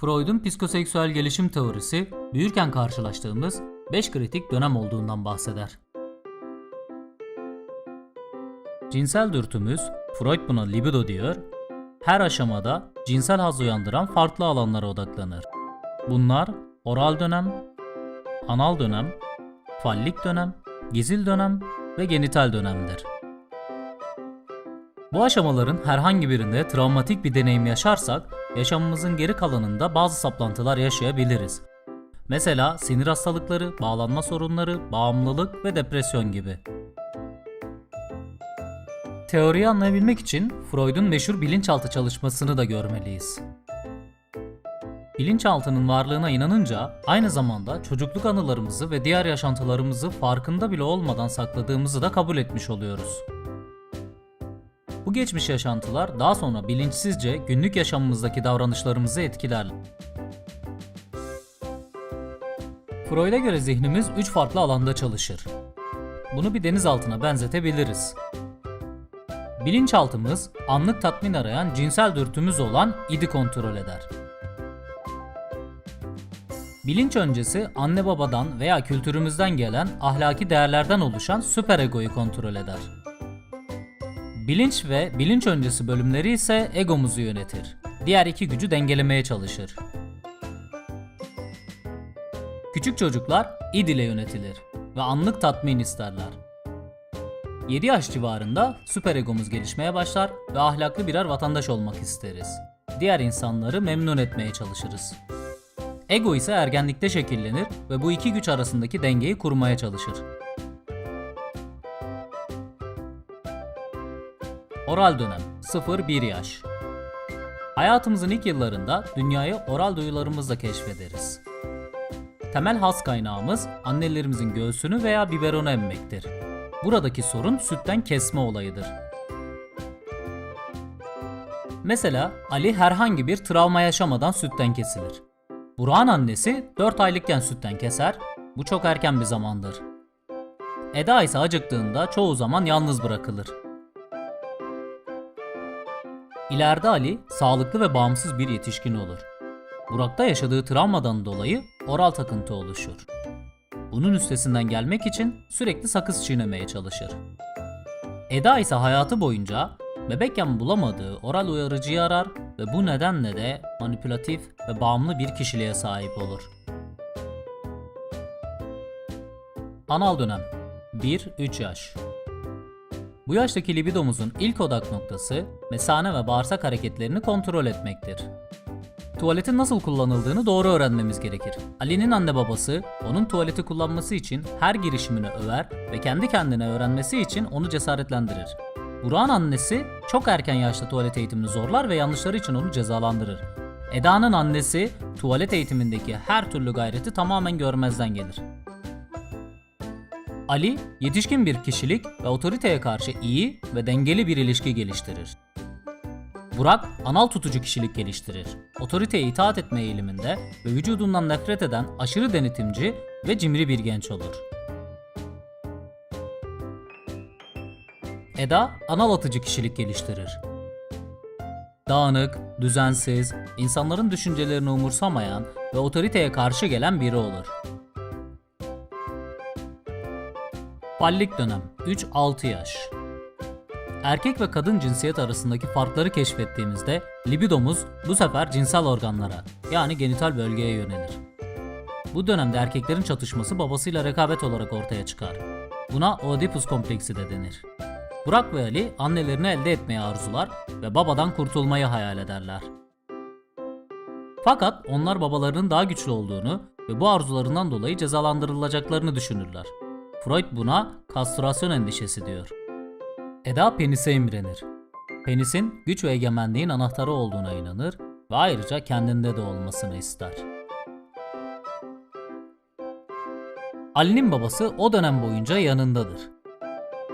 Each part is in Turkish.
Freud'un psikoseksüel gelişim teorisi büyürken karşılaştığımız 5 kritik dönem olduğundan bahseder. Cinsel dürtümüz, Freud buna libido diyor, her aşamada cinsel haz uyandıran farklı alanlara odaklanır. Bunlar oral dönem, anal dönem, fallik dönem, gizil dönem ve genital dönemdir. Bu aşamaların herhangi birinde travmatik bir deneyim yaşarsak, yaşamımızın geri kalanında bazı saplantılar yaşayabiliriz. Mesela sinir hastalıkları, bağlanma sorunları, bağımlılık ve depresyon gibi. Teoriyi anlayabilmek için Freud'un meşhur bilinçaltı çalışmasını da görmeliyiz. Bilinçaltının varlığına inanınca aynı zamanda çocukluk anılarımızı ve diğer yaşantılarımızı farkında bile olmadan sakladığımızı da kabul etmiş oluyoruz. Bu geçmiş yaşantılar daha sonra bilinçsizce günlük yaşamımızdaki davranışlarımızı etkiler. Freud'a göre zihnimiz 3 farklı alanda çalışır. Bunu bir denizaltına benzetebiliriz. Bilinçaltımız anlık tatmin arayan cinsel dürtümüz olan idi kontrol eder. Bilinç öncesi anne babadan veya kültürümüzden gelen ahlaki değerlerden oluşan süperegoyu kontrol eder. Bilinç ve bilinç öncesi bölümleri ise egomuzu yönetir. Diğer iki gücü dengelemeye çalışır. Küçük çocuklar id ile yönetilir ve anlık tatmin isterler. 7 yaş civarında süperegomuz gelişmeye başlar ve ahlaklı birer vatandaş olmak isteriz. Diğer insanları memnun etmeye çalışırız. Ego ise ergenlikte şekillenir ve bu iki güç arasındaki dengeyi kurmaya çalışır. Oral dönem 0-1 yaş. Hayatımızın ilk yıllarında dünyayı oral duyularımızla keşfederiz. Temel has kaynağımız annelerimizin göğsünü veya biberonu emmektir. Buradaki sorun sütten kesme olayıdır. Mesela Ali herhangi bir travma yaşamadan sütten kesilir. Burak'ın annesi 4 aylıkken sütten keser, bu çok erken bir zamandır. Eda ise acıktığında çoğu zaman yalnız bırakılır. İleride Ali sağlıklı ve bağımsız bir yetişkin olur. Burak'ta yaşadığı travmadan dolayı oral takıntı oluşur. Bunun üstesinden gelmek için sürekli sakız çiğnemeye çalışır. Eda ise hayatı boyunca bebekken bulamadığı oral uyarıcıyı arar ve bu nedenle de manipülatif ve bağımlı bir kişiliğe sahip olur. Anal dönem 1-3 yaş Bu yaştaki libidomuzun ilk odak noktası mesane ve bağırsak hareketlerini kontrol etmektir. Tuvaletin nasıl kullanıldığını doğru öğrenmemiz gerekir. Ali'nin anne babası onun tuvaleti kullanması için her girişimini över ve kendi kendine öğrenmesi için onu cesaretlendirir. Burak'ın annesi çok erken yaşta tuvalet eğitimini zorlar ve yanlışları için onu cezalandırır. Eda'nın annesi tuvalet eğitimindeki her türlü gayreti tamamen görmezden gelir. Ali, yetişkin bir kişilik ve otoriteye karşı iyi ve dengeli bir ilişki geliştirir. Burak, anal tutucu kişilik geliştirir. Otoriteye itaat etme eğiliminde ve vücudundan nefret eden aşırı denetimci ve cimri bir genç olur. Eda, anal atıcı kişilik geliştirir. Dağınık, düzensiz, insanların düşüncelerini umursamayan ve otoriteye karşı gelen biri olur. Fallik dönem 3-6 yaş Erkek ve kadın cinsiyet arasındaki farkları keşfettiğimizde libidomuz bu sefer cinsel organlara yani genital bölgeye yönelir. Bu dönemde erkeklerin çatışması babasıyla rekabet olarak ortaya çıkar. Buna Oedipus kompleksi de denir. Burak ve Ali annelerini elde etmeyi arzular ve babadan kurtulmayı hayal ederler. Fakat onlar babalarının daha güçlü olduğunu ve bu arzularından dolayı cezalandırılacaklarını düşünürler. Freud buna kastrasyon endişesi diyor. Eda penise imrenir. Penisin güç ve egemenliğin anahtarı olduğuna inanır ve ayrıca kendinde de olmasını ister. Ali'nin babası o dönem boyunca yanındadır.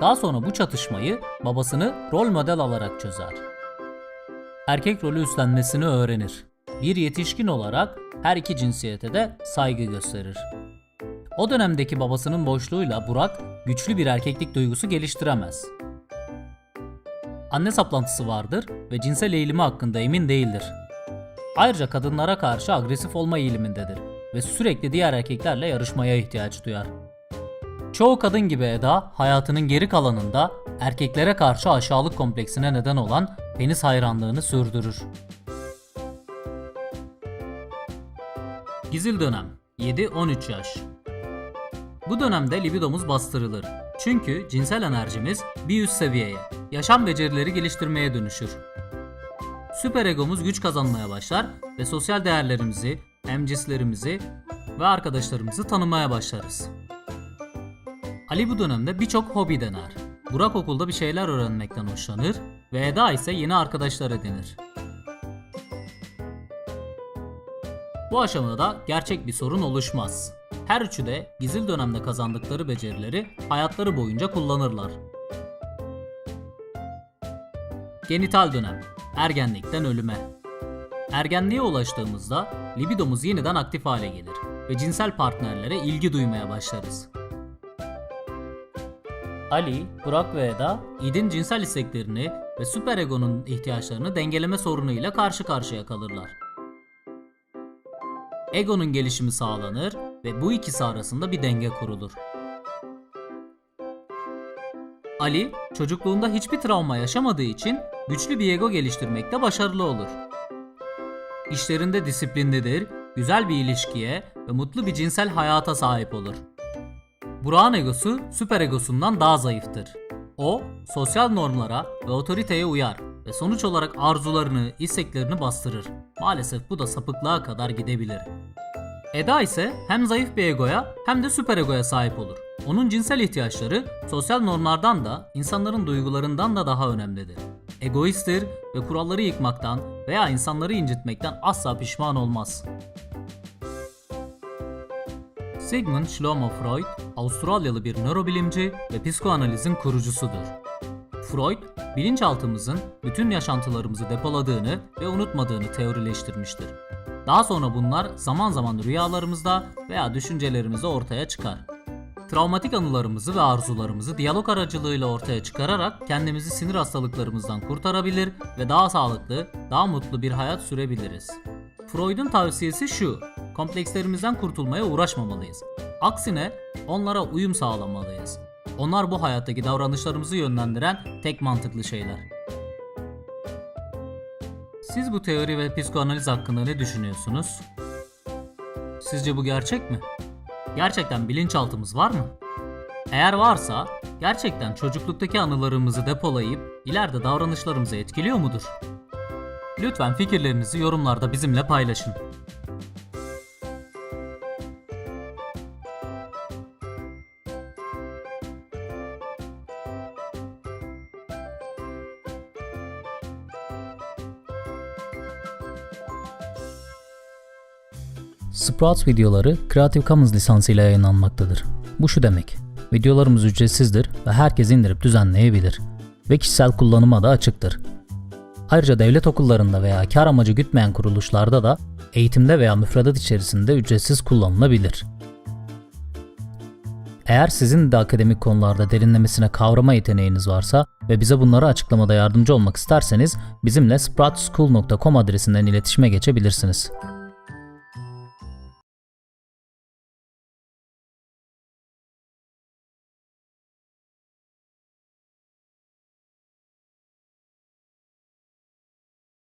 Daha sonra bu çatışmayı babasını rol model alarak çözer. Erkek rolü üstlenmesini öğrenir. Bir yetişkin olarak her iki cinsiyete de saygı gösterir. O dönemdeki babasının boşluğuyla Burak güçlü bir erkeklik duygusu geliştiremez. Anne saplantısı vardır ve cinsel eğilimi hakkında emin değildir. Ayrıca kadınlara karşı agresif olma eğilimindedir ve sürekli diğer erkeklerle yarışmaya ihtiyaç duyar. Çoğu kadın gibi Eda hayatının geri kalanında erkeklere karşı aşağılık kompleksine neden olan penis hayranlığını sürdürür. Gizil dönem 7-13 yaş Bu dönemde libidomuz bastırılır. Çünkü cinsel enerjimiz bir üst seviyeye, yaşam becerileri geliştirmeye dönüşür. Süper egomuz güç kazanmaya başlar ve sosyal değerlerimizi, emcislerimizi ve arkadaşlarımızı tanımaya başlarız. Ali bu dönemde birçok hobi dener. Burak okulda bir şeyler öğrenmekten hoşlanır ve Eda ise yeni arkadaşlar edinir. Bu aşamada gerçek bir sorun oluşmaz. Her üçü de gizil dönemde kazandıkları becerileri hayatları boyunca kullanırlar. Genital dönem ergenlikten ölüme. Ergenliğe ulaştığımızda libidomuz yeniden aktif hale gelir ve cinsel partnerlere ilgi duymaya başlarız. Ali, Burak ve Eda, İd'in cinsel isteklerini ve süperegonun ihtiyaçlarını dengeleme sorunuyla karşı karşıya kalırlar. Egonun gelişimi sağlanır ve bu ikisi arasında bir denge kurulur. Ali, çocukluğunda hiçbir travma yaşamadığı için güçlü bir ego geliştirmekte başarılı olur. İşlerinde disiplinlidir, güzel bir ilişkiye ve mutlu bir cinsel hayata sahip olur. Burak'ın egosu süper egosundan daha zayıftır. O, sosyal normlara ve otoriteye uyar ve sonuç olarak arzularını, isteklerini bastırır. Maalesef bu da sapıklığa kadar gidebilir. Eda ise hem zayıf bir egoya hem de süper egoya sahip olur. Onun cinsel ihtiyaçları sosyal normlardan da insanların duygularından da daha önemlidir. Egoisttir ve kuralları yıkmaktan veya insanları incitmekten asla pişman olmaz. Sigmund Shlomo Freud, Avustralyalı bir nörobilimci ve psikoanalizin kurucusudur. Freud, bilinçaltımızın bütün yaşantılarımızı depoladığını ve unutmadığını teorileştirmiştir. Daha sonra bunlar zaman zaman rüyalarımızda veya düşüncelerimizde ortaya çıkar. Travmatik anılarımızı ve arzularımızı diyalog aracılığıyla ortaya çıkararak kendimizi sinir hastalıklarımızdan kurtarabilir ve daha sağlıklı, daha mutlu bir hayat sürebiliriz. Freud'un tavsiyesi şu, komplekslerimizden kurtulmaya uğraşmamalıyız. Aksine onlara uyum sağlamalıyız. Onlar bu hayattaki davranışlarımızı yönlendiren tek mantıklı şeyler. Siz bu teori ve psikoanaliz hakkında ne düşünüyorsunuz? Sizce bu gerçek mi? Gerçekten bilinçaltımız var mı? Eğer varsa gerçekten çocukluktaki anılarımızı depolayıp ileride davranışlarımızı etkiliyor mudur? Lütfen fikirlerinizi yorumlarda bizimle paylaşın. Sprouts videoları Creative Commons lisansıyla yayınlanmaktadır. Bu şu demek. Videolarımız ücretsizdir ve herkes indirip düzenleyebilir. Ve kişisel kullanıma da açıktır. Ayrıca devlet okullarında veya kar amacı gütmeyen kuruluşlarda da eğitimde veya müfredat içerisinde ücretsiz kullanılabilir. Eğer sizin de akademik konularda derinlemesine kavrama yeteneğiniz varsa ve bize bunları açıklamada yardımcı olmak isterseniz bizimle sproutschool.com adresinden iletişime geçebilirsiniz.